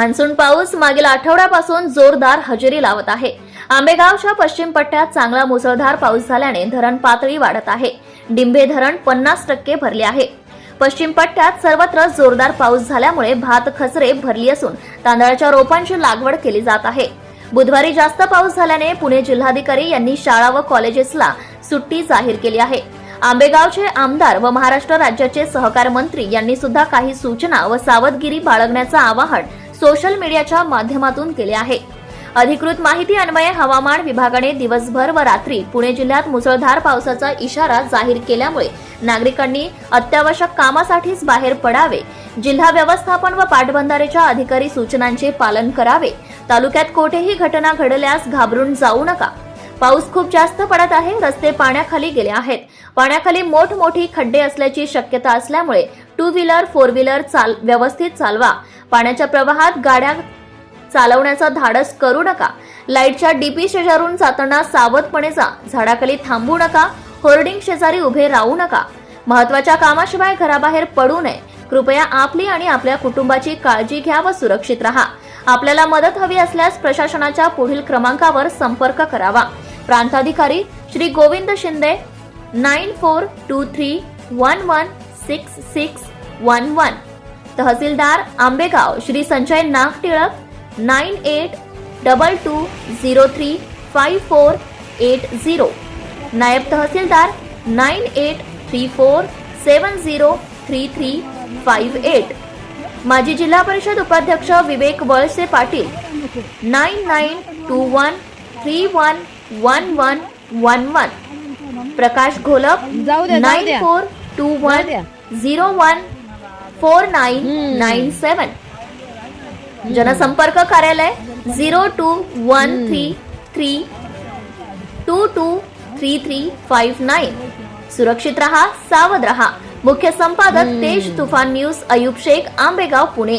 Monsoon पाऊस मागील आठवड्यापासून जोरदार हजेरी लावत आहे. आंबेगावच्या पश्चिम पट्ट्यात चांगला मुसळधार पाऊस झाल्याने धरण पातळी वाढत आहे. डिंबे धरण पन्नास टक्के भरले आहे. पश्चिम पट्ट्यात सर्वत्र जोरदार पाऊस झाल्यामुळे भात खचरे भरली असून तांदळाच्या रोपांची लागवड केली जात आहे. बुधवारी जास्त पाऊस झाल्याने पुणे जिल्हाधिकारी यांनी शाळा व कॉलेजेसला सुट्टी जाहीर केली आहे. आंबेगावचे आमदार व महाराष्ट्र राज्याचे सहकार मंत्री यांनी सुद्धा काही सूचना व सावधगिरी बाळगण्याचं आवाहन सोशल मीडियाच्या माध्यमातून केले आहे. अधिकृत माहिती अन्वये हवामान विभागाने दिवसभर व रात्री पुणे जिल्ह्यात मुसळधार पावसाचा इशारा जाहीर केल्यामुळे नागरिकांनी अत्यावश्यक कामासाठीच बाहेर पडावे जिल्हा व्यवस्थापन व पाटबंधारेच्या अधिकारी सूचनांचे पालन करावे तालुक्यात कोठेही घटना घडल्यास घाबरून जाऊ नका. पाऊस खूप जास्त पडत आहे रस्ते पाण्याखाली गेले आहेत. पाण्याखाली मोठमोठी खड्डे असल्याची शक्यता असल्यामुळे टू व्हीलर फोर व्हीलर चाल व्यवस्थित चालवा. पाण्याच्या प्रवाहात गाड्या चालवण्याचा धाडस करू नका. लाईटच्या डीपी शेजारून जाताना सावधपणे जा. झाडाखाली थांबू नका. होर्डिंग शेजारी उभे राहू नका. महत्त्वाच्या कामाशिवाय घराबाहेर पडू नये. कृपया आपली आणि आपल्या कुटुंबाची काळजी घ्या व सुरक्षित राहा. आपल्याला मदत हवी असल्यास प्रशासनाच्या पुढील क्रमांकावर संपर्क करावा. प्रांताधिकारी Shri Govind Shinde nine four two three one one six six one one. तहसीलदार Ambegaon Shri Sanjay Nagtilak nine eight double two zero three five four eight zero नायब तहसीलदार nine eight three four seven zero three three five eight माजी जिल्हा परिषद उपाध्यक्ष Vivek Valse Patil nine nine two one three one one one one one Prakash Gholap nine. Four two one. Zero one four nine. Nine seven. जनसंपर्क कार्यालय zero two one three three two two three three five nine. सुरक्षित रहा सावध रहा. मुख्य संपादक Tej Tufan news Ayub Shaikh Ambegaon Pune.